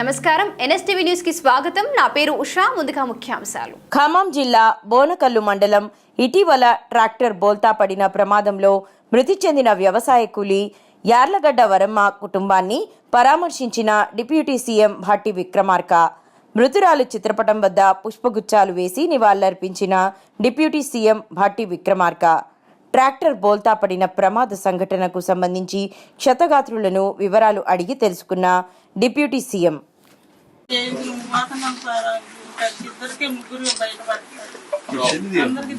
నమస్కారం. ఎన్ఎస్టీవీ న్యూస్కి స్వాగతం. నా పేరు ఉషా. ముందుగా ముఖ్యాంశాలు. ఖమ్మం జిల్లా బోనకల్లు మండలం ఇటీవల ట్రాక్టర్ బోల్తా పడిన ప్రమాదంలో మృతి చెందిన వ్యవసాయ కూలి యార్లగడ్డ వరమ్మ కుటుంబాన్ని పరామర్శించిన డిప్యూటీ సీఎం భట్టి విక్రమార్క మృతురాలు చిత్రపటం వద్ద పుష్పగుచ్చాలు వేసి నివాళులర్పించిన deputy CM Bhatti Vikramarka. Tractor బోల్తా పడిన ప్రమాద సంఘటనకు సంబంధించి క్షతగాత్రులను వివరాలు అడిగి తెలుసుకున్న డిప్యూటీ సీఎం. అందరికి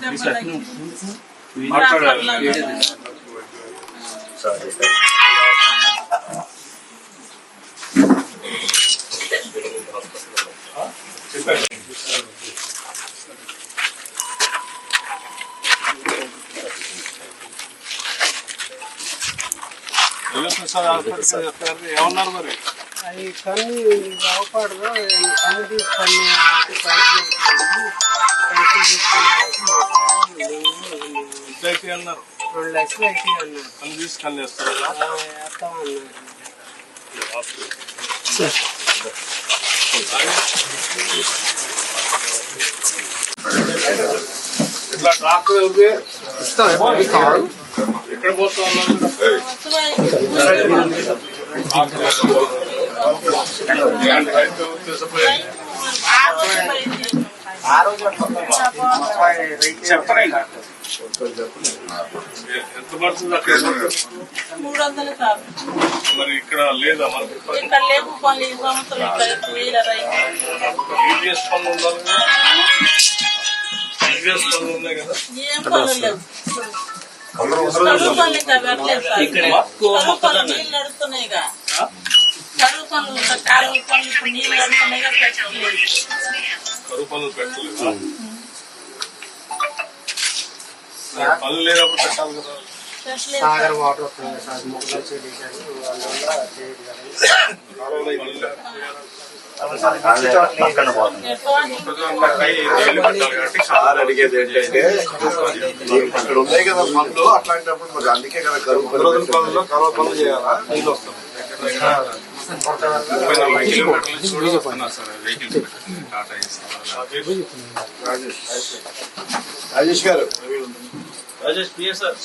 అది కన్ను అవపడదు కన్ను తీసుకొని పైసలు పైసలు తీసుకొని ఇద్దరికి అన్నారు రెండు లక్షలు అయితే అన్నారు కళ్ళు తీసి కళ్ళు వేస్తారా వేస్తాం అన్నారు ఇట్లా ట్రాక్టర్ ఎవరిది ఎక్కడ పోతా ఉన్నారు ఎంత పడుతుంది అక్కడ మూడు వందలు కాదు. మరి ఇక్కడ లేదా మనకి ఇక్కడ లేవు పనులు ఈ సంవత్సరం ఇక్కడ ఎక్కువ వేయలే రైతు ఈపీఎస్ పనులు ఉండాలి కదా. ఈపీఎస్ పనులు ఉన్నాయి కదా. ఏం పనులు లేవు. కరువు పనులు ఇంకా పెట్టలేదు సార్ కరువు పనులు నీళ్ళు నడుస్తున్నాయి ఇక. కరువు పనులు ఇంకా కాలువ పనులు ఇప్పుడు నీళ్ళు నడుస్తున్నాయి ఇక పెట్టలేదు కరువు పనులు పెట్టలేదు పనులు లేనప్పుడు పెట్టాలి కదా. పెట్టలేదు సాగర్ వాటర్ వస్తుంది సార్ ముగ్గురు చేశారు అందువల్ల చేయదు కదా పనులు లేవు. సార్ అడిగేది ఏంటంటే ఇక్కడ ఉన్నాయి కదా పనులు అట్లాంటప్పుడు మరి అందుకే కదా కరువు పది కరువు పనులు చేయాలా నీళ్ళు వస్తాం రాజేష్ రాజేష్ గారు. రాజేష్ పిఎస్ఆర్.